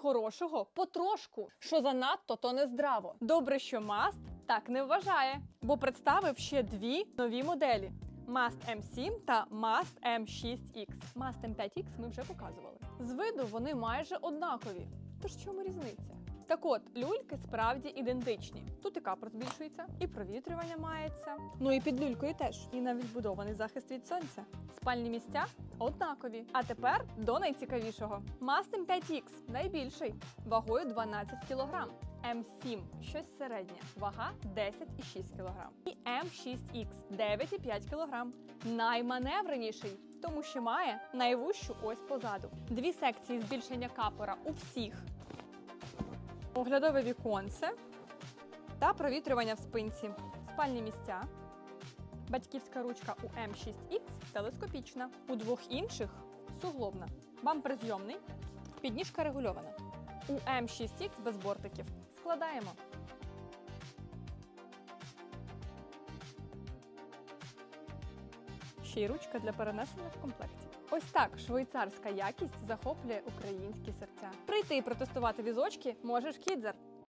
хорошого потрошку. Що занадто, то не здраво. Добре, що Маст так не вважає, бо представив ще дві нові моделі. Mast M7 та Mast M6X. Mast M5X ми вже показували. З виду вони майже однакові. Тож чому різниця? Так от, люльки справді ідентичні. Тут і капор збільшується, і провітрювання мається. Ну і під люлькою теж. І навіть будований захист від сонця. Спальні місця однакові. А тепер до найцікавішого. Mast M5X найбільший, вагою 12 кг. М7 щось середнє, вага 10,6 кг. І М6Х 9,5 кг. Найманевреніший, тому що має найвущу ось позаду. Дві секції збільшення капора у всіх. Оглядове віконце та провітрювання в спинці. Спальні місця. Батьківська ручка у М6Х телескопічна. У двох інших суглобна. Бампер зйомний. Підніжка регульована. У М6Х без бортиків. Складаємо. Ще й ручка для перенесення в комплекті. Ось так швейцарська якість захоплює українські серця. Прийти і протестувати візочки можеш кідзер.